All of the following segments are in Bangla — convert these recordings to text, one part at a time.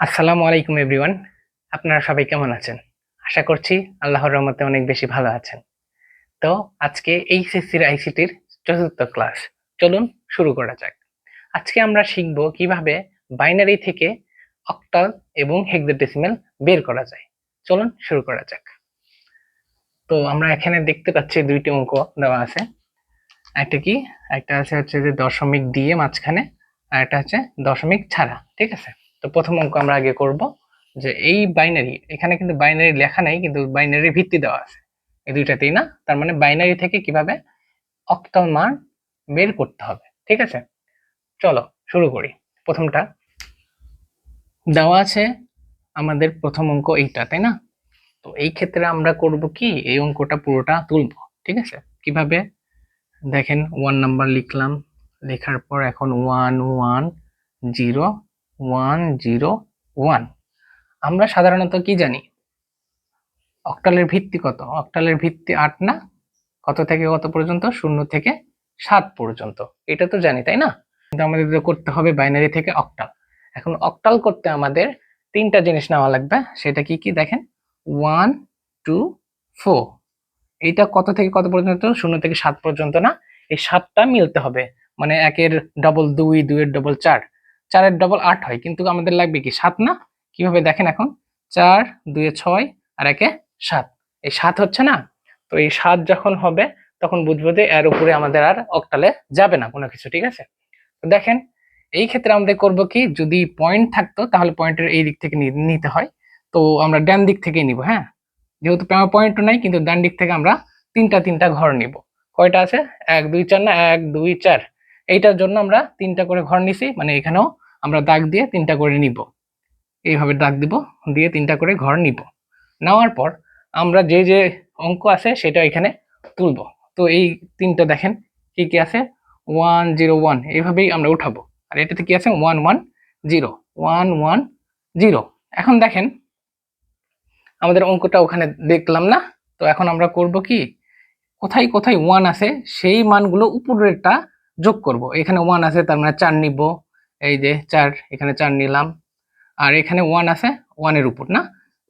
আসসালামু আলাইকুম এভরিওয়ান আপনারা সবাই কেমন আছেন? আশা করছি আল্লাহর রহমতে অনেক বেশি ভালো আছেন। তো আজকে এইচএসসির, আইসিটির চতুর্থ ক্লাস। চলুন শুরু করা যাক। আজকে আমরা শিখব কীভাবে বাইনারি থেকে অক্টাল এবং হেক্সাডেসিমাল বের করা যায়। চলুন শুরু করা যাক। তো আমরা এখানে দেখতে পাচ্ছি দুইটি অঙ্ক দেওয়া আছে। একটা কি? একটা আছে হচ্ছে যে দশমিক দিয়ে মাঝখানে, আর একটা হচ্ছে দশমিক ছাড়া। ঠিক আছে? তো প্রথম অঙ্ক আমরা আগে করব যে এই বাইনারি এখানে কিন্তু বাইনারি লেখা নেই, কিন্তু বাইনারি ভিত্তি দেওয়া আছে। এই দুইটাতেই না? তার মানে বাইনারি থেকে কীভাবে অক্টাল মান বের করতে হবে, ঠিক আছে? চলো, শুরু করি। প্রথমটা, দেওয়া আছে আমাদের প্রথম অঙ্ক এইটা, তাই না? তো এই ক্ষেত্রে আমরা করব কি? এই অঙ্কটা পুরোটা তুলবো, ঠিক আছে? কীভাবে? দেখেন ওয়ান নাম্বার লিখলাম, লেখার পর এখন one one zero one zero one আমরা সাধারণত কি জানি? অক্টালের ভিত্তি কত? অক্টালের ভিত্তি আট না? কত থেকে কত পর্যন্ত? শূন্য থেকে সাত পর্যন্ত। এটা তো জানি, তাই না? কিন্তু আমাদের করতে হবে বাইনারি থেকে অক্টাল এখন অক্টাল করতে আমাদের তিনটা জিনিস নেওয়া লাগবে। সেটা কি কি? দেখেন ওয়ান টু ফোর এইটা কত থেকে কত পর্যন্ত? শূন্য থেকে সাত পর্যন্ত না? এই সাতটা মিলতে হবে। মানে একের ডবল দুই, দুইয়ের ডবল চার। চারের ডবল আট হয়। কিন্তু আমাদের লাগবে কি সাত না? কীভাবে দেখেন এখন? চার, দুয়ে ছয় আর একে সাত। এই সাত হচ্ছে না? তো এই সাত যখন হবে, তখন বুঝব যে এর উপরে আমাদের আর অক্টালে যাবে না কোনো কিছু, ঠিক আছে? তো দেখেন, এই ক্ষেত্রে আমাদের করব কি, যদি পয়েন্ট থাকতো, তাহলে পয়েন্টের এই দিক থেকে নিতে হয়। তো আমরা ডান দিক থেকেই নিব হ্যাঁ? যেহেতু পয়েন্ট নাই, কিন্তু ডান দিক থেকে আমরা তিনটা তিনটা ঘর নিব। কয়টা আছে? এক, দুই, চার না? এক, দুই, চার। এইটার জন্য আমরা তিনটা করে ঘর নিছি মানে এখানেও আমরা দাগ দিয়ে তিনটা করে নিব। এইভাবে দাগ দিব, দিয়ে তিনটা করে ঘর নিব। নেওয়ার পর আমরা যে যে অঙ্ক আছে সেটা এখানে তুলব। তো এই তিনটা দেখেন, কি কি আছে? ওয়ান জিরো ওয়ান, এইভাবেই আমরা উঠাবো। আর এটাতে কি আছে? One one zero, one one zero. এখন দেখেন, আমাদের অঙ্কটা ওখানে দেখলাম না, তো এখন আমরা করব কি? কোথায় কোথায় ওয়ান আছে, সেই মানগুলো উপরেরটা যোগ করব। এখানে ওয়ান আছে, তার মানে চার নিব। এই যে চার, এখানে চার নিলাম। আর এখানে ওয়ান আছে ওয়ানের উপর, না?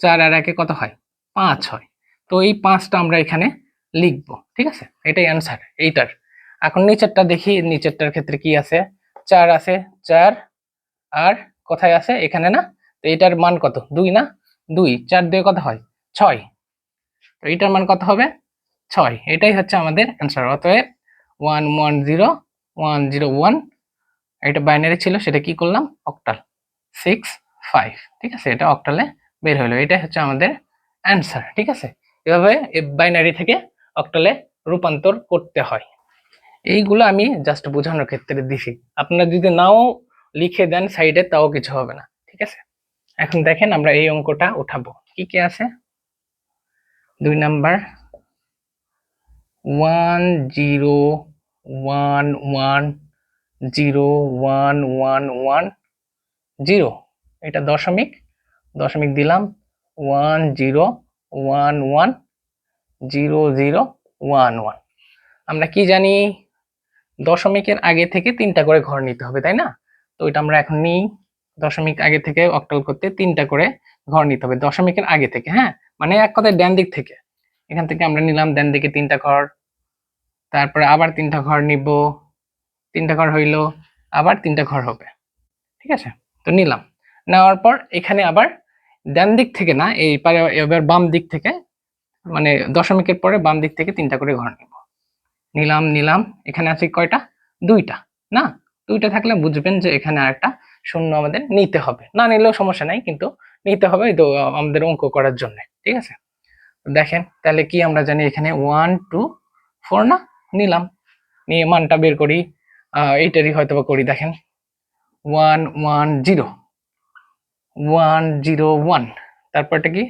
চার আর একে কত হয়? পাঁচ হয়। তো এই পাঁচটা আমরা এখানে লিখব, ঠিক আছে? এটাই অ্যান্সার এইটার। এখন নিচেরটা দেখি, নিচেরটার ক্ষেত্রে কি আছে? চার আছে, চার। আর কোথায় আছে? এখানে, না? তো এটার মান কত? দুই, না? দুই। চার দিয়ে কত হয়? ছয়। তো এটার মান কত হবে? ছয়। এটাই হচ্ছে আমাদের অ্যান্সার অতএব one one zero one zero one এটা বাইনারি ছিল, সেটা কি করলাম? অক্টাল সিক্স ফাইভ ঠিক আছে? এটা অক্টালে বের হলো। এটাই হচ্ছে আমাদের অ্যান্সার ঠিক আছে? এভাবে বাইনারি থেকে অক্টালে রূপান্তর করতে হয়। এইগুলো আমি জাস্ট বোঝানোর ক্ষেত্রে দিছি। আপনারা যদি নাও লিখে দেন সাইডে তাও কিছু হবে না, ঠিক আছে? এখন দেখেন আমরা এই অঙ্কটা উঠাবো। কি কি আছে? দুই number one zero one one zero one one one zero. এটা দশমিক। দশমিক দিলাম। One zero one one zero zero one one. আমরা কি জানি? দশমিকের আগে থেকে তিনটা করে ঘর নিতে হবে, তাই না? তো এটা আমরা এখন নিই। দশমিক আগে থেকে অক্টাল করতে তিনটা করে ঘর নিতে হবে। দশমিকের আগে থেকে হ্যাঁ? মানে এক কথায় ডান দিক থেকে। এখান থেকে আমরা নিলাম ডান দিকে তিনটা ঘর। তারপরে আবার তিনটা ঘর নিব, তিনটা ঘর হইল, আবার তিনটা ঘর হবে। ঠিক আছে? তো নিলাম। নেওয়ার পর এখানে আবার ডান দিক থেকে না, এই পারে এবার বাম দিক থেকে মানে দশমিকের পরে বাম দিক থেকে তিনটা করে ঘর নিব। নিলাম নিলাম, এখানে আছে কয়টা? দুইটা, না? দুইটা থাকলে বুঝবেন যে এখানে আরেকটা শূন্য আমাদের নিতে হবে। না নিলেও সমস্যা নাই, কিন্তু নিতে হবে আমাদের অঙ্ক করার জন্য। ঠিক আছে? দেখেন, তাহলে কি আমরা জানি এখানে ওয়ান টু ফোর না? নিলাম। নিয়ে মানটা বের করি। এইটারই হয়তো বা করি, দেখেন। One one, zero. One zero, one. তারপরটা কি?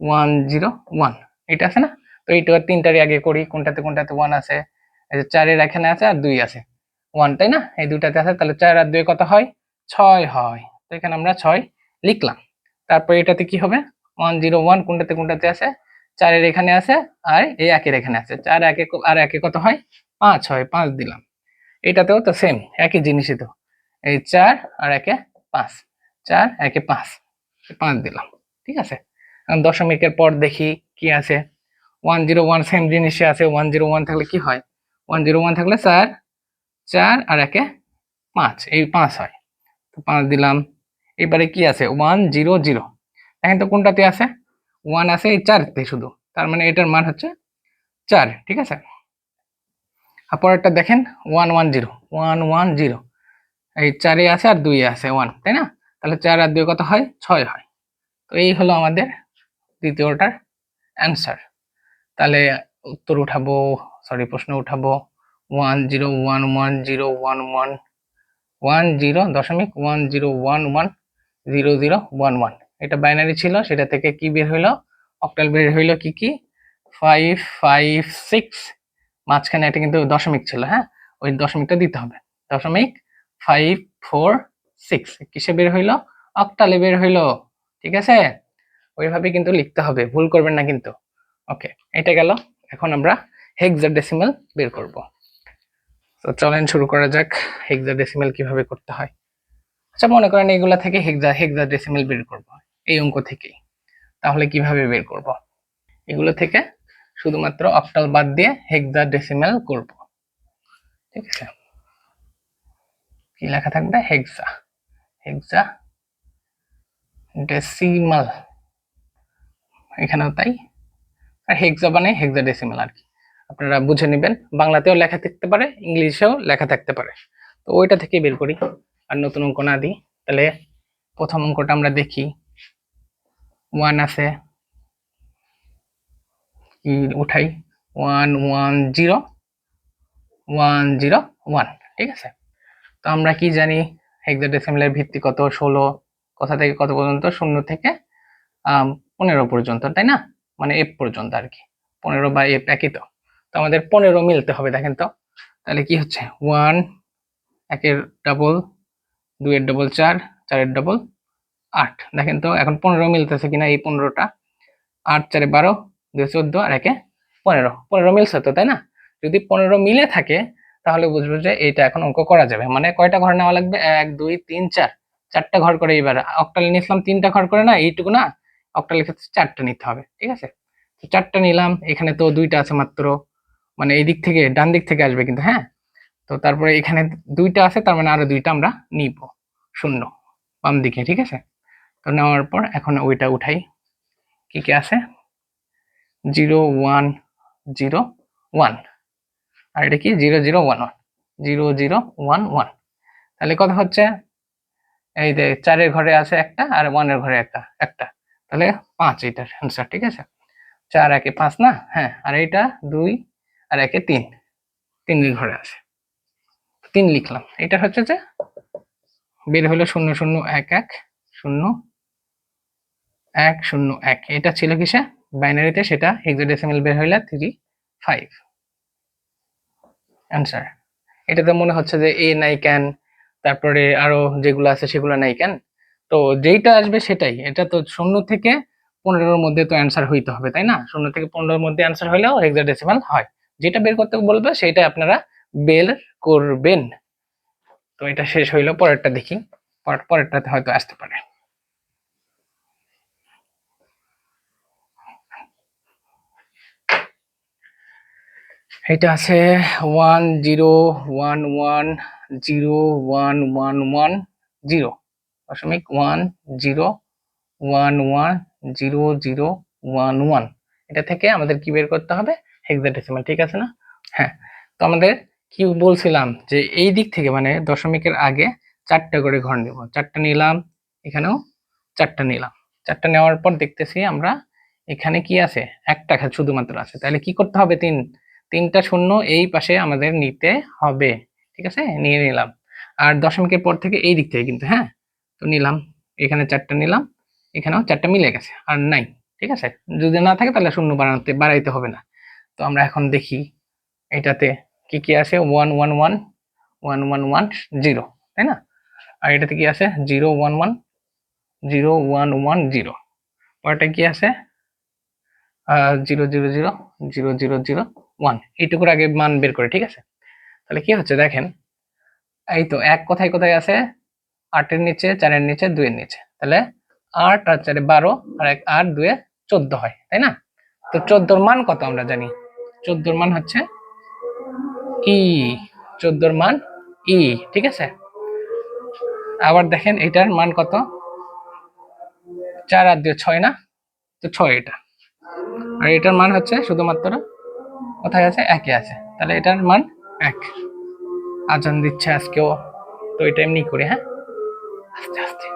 One, zero, one. এটা আছে না? তো এইটা তিনটারই আগে করি। কোনটাতে কোনটাতে ওয়ান আছে? চারের এখানে আছে আর দুই আছে। ওয়ান, তাই না? এই দুটাতে আছে, তাহলে চার আর দুই কত হয়? ছয় হয়। তো এখানে আমরা ছয় লিখলাম। তারপর এটাতে কি হবে? One, zero, one. কোনটাতে কোনটাতে আছে? চারের এখানে আছে আর এই একের এখানে আছে। চার একে আর একে কত হয়? পাঁচ হয়, পাঁচ দিলাম। এটাতেও তো সেম একই জিনিসই তো। এই চার আর একে পাঁচ। চার, একে পাঁচ পাঁচ দিলাম। ঠিক আছে? এখন দশমিকের পর দেখি কি আছে। ওয়ান জিরো ওয়ান সেম জিনিসে আছে। ওয়ান জিরো ওয়ান থাকলে কি হয়? ওয়ান জিরো ওয়ান থাকলে চার চার আর একে পাঁচ, এই পাঁচ হয়। তো পাঁচ দিলাম। এবারে কি আছে? One zero zero. দেখেন তো কোনটাতে আছে? ওয়ান আছে, এই চারতে শুধু। তার মানে এটার মান হচ্ছে চার, ঠিক আছে? আর পরেরটা দেখেন one one zero one one zero এই চারে আছে আর দুই আছে ওয়ান তাই না? তাহলে চার আর দুই কত হয়? ছয় হয়। তো এই হলো আমাদের দ্বিতীয়টার অ্যান্সার তাহলে উত্তর উঠাবো সরি প্রশ্ন উঠাবো। One zero one one zero one one one zero দশমিক one zero one one zero zero one one এটা বাইনারি ছিল, সেটা থেকে কি বের হইল অক্টাল বের হইল কি কি? ফাইভ ফাইভ সিক্স মাঝখানে এটা কিন্তু দশমিক ছিল হ্যাঁ? ওই দশমিকটা দিতে হবে। দশমিক ফাইভ ফোর সিক্স কিসে বের হইল? অক্টালে বের হইল, ঠিক আছে? ওইভাবে কিন্তু লিখতে হবে, ভুল করবেন না কিন্তু। ওকে এটা গেল। এখন আমরা হেক্সাডেসিমাল বের করব। তো চলেন শুরু করা যাক হেক্সাডেসিমাল কীভাবে করতে হয়। আচ্ছা মনে করেন এগুলা থেকে হেক্সা ডেসিমেল বের করব। এই অঙ্ক থেকেই। তাহলে কীভাবে বের করব? এগুলো থেকে শুধুমাত্র অক্টাল বাদ দিয়ে হেক্সাডেসিমাল করব। ঠিক আছে? কি লেখা থাকবে? হেক্সা হেক্সা ডেসিমাল এখানেও তাই। আর হেক্সা মানে হেক্সাডেসিমাল আর কি। আপনারা বুঝে নেবেন। বাংলাতেও লেখা থাকতে পারে, ইংলিশেও লেখা থাকতে পারে। তো ওইটা থেকে বের করি। আর নতুন অঙ্ক না দিই। তাহলে প্রথম অঙ্কটা আমরা দেখি। ওয়ান আছে। উঠাই। One one zero one zero one ঠিক আছে? তো আমরা কি জানি হেক্সাডেসিমালের ভিত্তি কত? ষোলো, কোথা থেকে কত পর্যন্ত? শূন্য থেকে পনেরো পর্যন্ত, তাই না? মানে এফ পর্যন্ত আর কি। পনেরো বা এফ একই তো। তো আমাদের পনেরো মিলতে হবে, দেখেন তো। তাহলে কি হচ্ছে? ওয়ান একের ডাবল দুইয়ের ডবল চার, চারের ডবল আট। দেখেন তো, এখন পনেরো মিলতেছে কিনা এই পনেরোটা? আট, চারে বারো, দুই, চোদ্দ আর একে পনেরো। পনেরো মিলছে তো, তাই না? যদি পনেরো মিলে থাকে, তাহলে বুঝব যে এইটা এখন অঙ্ক করা যাবে। মানে কয়টা ঘর নেওয়া লাগবে? এক, দুই, তিন, চার। চারটা ঘর করে এবার অক্টালে নিয়েছিলাম, তিনটা ঘর করে না, এইটুকু না? অক্টালের ক্ষেত্রে চারটা নিতে হবে, ঠিক আছে? তো চারটা নিলাম, এখানে তো দুইটা আছে মাত্র। মানে এই দিক থেকে, ডান দিক থেকে আসবে কিন্তু হ্যাঁ? তো তারপরে এখানে দুইটা আছে, তার মানে আরও দুইটা আমরা নিব। শূন্য বাম দিকে ঠিক আছে? তো নেওয়ার পর এখন ওইটা উঠাই। কি কি আছে? Zero one zero one. আর এটা কি? Zero zero one one. Zero zero one one. তাহলে কথা হচ্ছে, এই যে চারের ঘরে আছে একটা আর ওয়ানের ঘরে একটা একটা। তাহলে পাঁচ এটার অ্যান্সার ঠিক আছে? চার একে পাঁচ না? হ্যাঁ আর এইটা দুই আর একে তিন। তিনের ঘরে আছে। তিন লিখলাম। এটা হচ্ছে যে, বের হলো শূন্য শূন্য এক এক, শূন্য এক শূন্য এক। এটা ছিল কিসে? বাইনারিতে সেটা হেক্সাডেসিমাল বের হইলে থ্রি ফাইভ অ্যান্সার এটাতে মনে হচ্ছে যে এ নাই ক্যান তারপরে আরও যেগুলো আছে সেগুলো নাই ক্যান তো যেইটা আসবে সেটাই। এটা তো শূন্য থেকে পনেরোর মধ্যে তো অ্যান্সার হইতে হবে, তাই না? শূন্য থেকে পনেরোর মধ্যে অ্যান্সার হইলেও হেক্সাডেসিমাল হয়। যেটা বের করতে বলবে সেটা আপনারা বের করবেন। তো এটা শেষ হইল, পরেরটা দেখি। পর- পরেরটাতে হয়তো আসতে পারে। এটা আছে one zero one one zero one one one zero দশমিক one zero one one zero zero one one এটা থেকে আমাদের কি বের করতে হবে? হেক্সাডেসিমাল ঠিক আছে না? হ্যাঁ। তো আমাদের কি বলছিলাম যে এই দিক থেকে মানে দশমিকের আগে চারটা করে ঘর নিব। চারটা নিলাম, এখানেও চারটা নিলাম। চারটা নেওয়ার পর দেখতেছি আমরা এখানে কি আছে? একটা শুধুমাত্র আছে। তাহলে কি করতে হবে তিন? তিনটা শূন্য এই পাশে আমাদের নিতে হবে। ঠিক আছে? নিয়ে নিলাম। আর দশমিকের পর থেকে এই দিক থেকে কিন্তু হ্যাঁ? তো নিলাম। এখানে চারটা নিলাম। এখানেও চারটা মিলে গেছে। আর নাই। ঠিক আছে? যদি না থাকে তাহলে শূন্য বাড়াতে বাড়াইতে হবে না। তো আমরা এখন দেখি এটাতে কি কি আছে? One one one one one one, zero. তাই না? আর এটাতে কি আছে? Zero, one one, zero, one one, zero. পরটা কি আছে? Zero zero zero zero zero zero one এইটুকুর আগে মান বের করে, ঠিক আছে? তাহলে কি হচ্ছে দেখেন, এই তো এক কোথায় কোথায় আছে? আটের নিচে, চারের নিচে, দুইয়ের নিচে। তাহলে আট আর চারে বারো আর এক, আট, দুয়ে চোদ্দ হয়, তাই না? তো চোদ্দোর মান কত আমরা জানি? চোদ্দোর মান হচ্ছে ই চোদ্দোর মান ই ঠিক আছে? আবার দেখেন এটার মান কত? চার আর দুয়ে ছয় না? তো ছয় এটা। আর এটার মান হচ্ছে শুধুমাত্র কোথায় আছে? একে আছে। তাহলে এটার মান এক। আজান দিচ্ছে আজকেও। তো এটা এমনি করে হ্যাঁ? আস্তে আস্তে।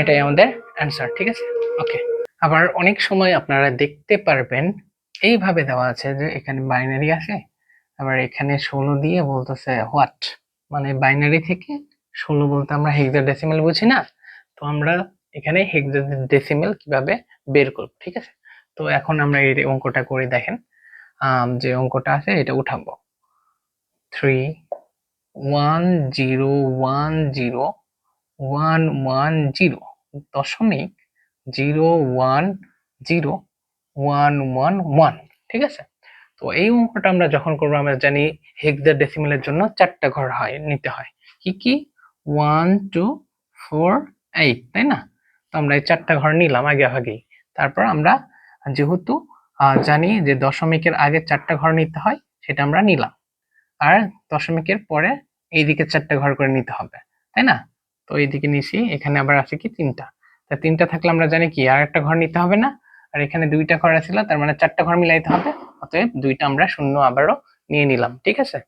এটাই আমাদের অ্যান্সার ঠিক আছে? ওকে আবার অনেক সময় আপনারা দেখতে পারবেন, এইভাবে দেওয়া আছে যে এখানে বাইনারি আছে, আবার এখানে ষোলো দিয়ে বলতেছে হোয়াট মানে বাইনারি থেকে ষোলো বলতে আমরা হেক্সাডেসিমেল বুঝি না, তো আমরা এখানে হেক্সাডেসিমেল কীভাবে বের করব, ঠিক আছে? তো এখন আমরা এই অঙ্কটা করে দেখেন। যে অঙ্কটা আছে, এটা উঠাবো। Three one zero one zero one one zero দশমিক zero one zero one one one ঠিক আছে? তো এই অঙ্কটা আমরা যখন করব, আমরা জানি হেক্সা ডেসিমেলের জন্য চারটা ঘর হয়, নিতে হয়। কি কি? ওয়ান টু ফোর এইট তাই না? তো আমরা এই চারটা ঘর নিলাম আগে আগেই তারপর আমরা যেহেতু জানি যে দশমিকের আগে চারটা ঘর নিতে হয়, সেটা আমরা নিলাম। আর দশমিকের পরে এইদিকে চারটা ঘর করে নিতে হবে, তাই না? তো এইদিকে নিছি, এখানে আবার আছে কি তিনটা। তা তিনটা থাকলে আমরা জানি কি, আর একটা ঘর নিতে হবে না, আর এখানে দুইটা ঘর আছিল, তার মানে চারটা ঘর মিলাইতে হবে, অতএব দুইটা আমরা শূন্য আবারও নিয়ে নিলাম, ঠিক আছে?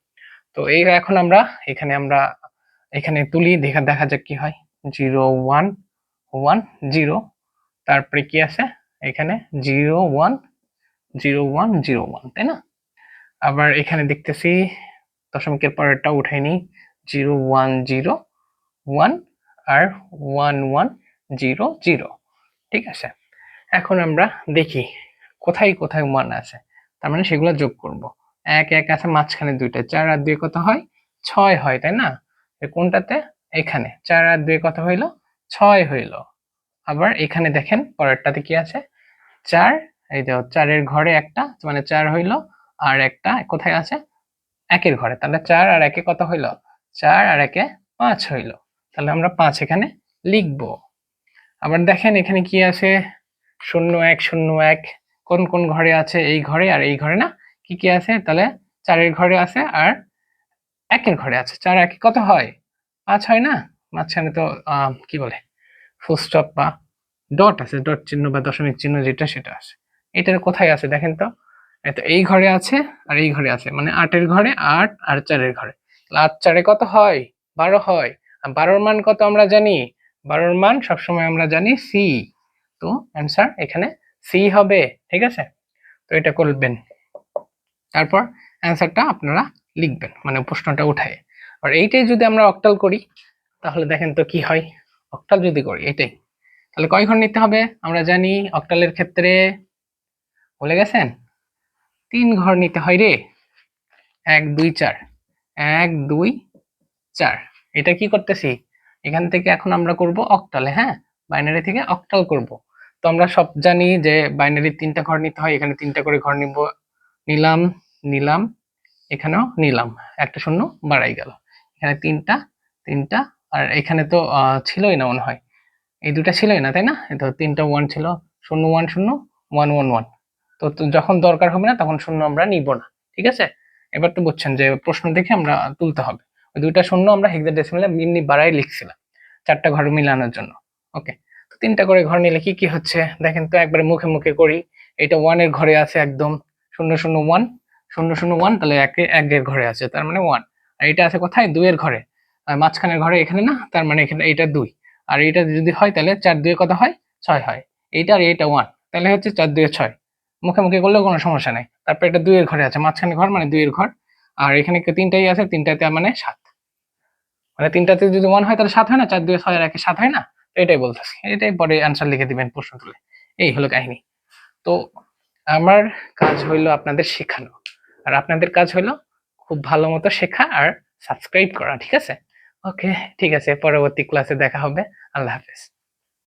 তো এই এখন আমরা এখানে আমরা, এখানে তুলি, দেখা দেখা যাক কি হয়। জিরো, ওয়ান ওয়ান, জিরো, তারপরে কি আছে? এখানে zero one zero one zero one, তাই না? আবার এখানে দেখতেছি দশমিকের পরেরটা উঠাই নি জিরো ওয়ান জিরো ওয়ান আর ওয়ান ওয়ান, জিরো জিরো, ঠিক আছে? এখন আমরা দেখি কোথায় কোথায় ওয়ান আছে, তার মানে সেগুলো যোগ করব। এক এক আছে মাঝখানে দুইটা, চার আর দুই কত হয়? ছয় হয়, তাই না? কোনটাতে? এখানে, চার আর দুই কত হইল? ছয় হইল। আবার এখানে দেখেন, পরেরটাতে কি আছে? চার, এই যে চারের ঘরে একটা মানে চার হইল, আর একটা কোথায় আছে? একের ঘরে, তাহলে চার আর একে কত হইল? চার আর একে পাঁচ হইল। তাহলে আমরা পাঁচ এখানে লিখব। আবার দেখেন এখানে কি আছে? শূন্য এক শূন্য এক, কোন কোন ঘরে আছে এই ঘরে আর এই ঘরে না? কি কি আছে? তাহলে চারের ঘরে আছে আর একের ঘরে আছে। চার একে কত হয়? পাঁচ হয় না? মাঝখানে তো কি বলে? ফুল স্টপ বা ডট আছে ডট চিহ্ন বা দশমিক চিহ্ন যেটা সেটা আছে। এটার কোথায় আছে দেখেন তো? এই তো এই ঘরে আছে আর এই ঘরে আছে মানে আটের ঘরে আট আর চারের ঘরে। আট চারে কত হয়? বারো হয়। আর বারোর মান কত আমরা জানি? বারোর মান সবসময় আমরা জানি সি তো অ্যান্সার এখানে সি হবে, ঠিক আছে? তো এটা করবেন। তারপর অ্যান্সারটা আপনারা লিখবেন মানে প্রশ্নটা উঠায়। আর এইটাই যদি আমরা অক্টাল করি, তাহলে দেখেন তো কি হয়? অক্টাল যদি করি, এটাই। তাহলে কয় ঘর নিতে হবে? আমরা জানি অক্টালের ক্ষেত্রে, বলে গেছেন? তিন ঘর নিতে হয় রে। এক, দুই, চার। এক, দুই, চার। এটা কি করতেছি? এখান থেকে এখন আমরা করব অক্টালে হ্যাঁ? বাইনারি থেকে অক্টাল করব। তো আমরা সব জানি যে বাইনারি তিনটা ঘর নিতে হয়, এখানে তিনটা করে ঘর নিব। নিলাম নিলাম, এখানেও নিলাম। একটা শূন্য বাড়াই গেল। এখানে তিনটা তিনটা, আর এখানে তো ছিলই না মনে হয়। এই দুটা ছিলই না, তাই না? তো তিনটা ওয়ান ছিল, শূন্য ওয়ান শূন্য ওয়ান ওয়ান ওয়ান তো তো যখন দরকার হবে না, তখন শূন্য আমরা নিব না, ঠিক আছে? এবার তো বুঝছেন যে প্রশ্ন দেখে আমরা তুলতে হবে। ওই দুইটা শূন্য আমরা হেক্সাডেসিমালে এমনি বাড়াই লিখছিলাম, চারটা ঘর মিলানোর জন্য, ওকে? তো তিনটা করে ঘর নিলে কি কি হচ্ছে? দেখেন তো একবারে মুখে মুখে করি, এটা ওয়ানের ঘরে আছে একদম, শূন্য শূন্য ওয়ান শূন্য শূন্য ওয়ান তাহলে একে একের ঘরে আছে, তার মানে ওয়ান আর এটা আছে কোথায়? দুইয়ের ঘরে। আর মাঝখানের ঘরে এখানে না, তার মানে এখানে এটা দুই। আর এটা যদি হয় তাহলে চার দুয়ে কত হয়? ছয় হয়। এইটা আর এইটা ওয়ান তাহলে হচ্ছে চার দুয়ে ছয়। মুখে করলেও কোনো সমস্যা নেই। তারপর এটা দুইয়ের ঘরে আছে, মাঝখানে ঘর মানে দুইয়ের ঘর। আর এখানে তিনটাই আছে? তিনটাতে মানে সাত। মানে তিনটাতে যদি ওয়ান হয় তাহলে সাত হয় না? চার দুয়ে ছয় একে সাত হয় না? তো এটাই বলতেছি। এটাই পরে অ্যান্সার লিখে দিবেন প্রশ্ন তুলে। এই হলো কাহিনী। তো আমার কাজ হইল আপনাদের শেখানো। আর আপনাদের কাজ হইল খুব ভালো মতো শেখা আর সাবস্ক্রাইব করা, ঠিক আছে? ওকে ঠিক আছে পরবর্তী ক্লাসে দেখা হবে। আল্লাহ হাফেজ।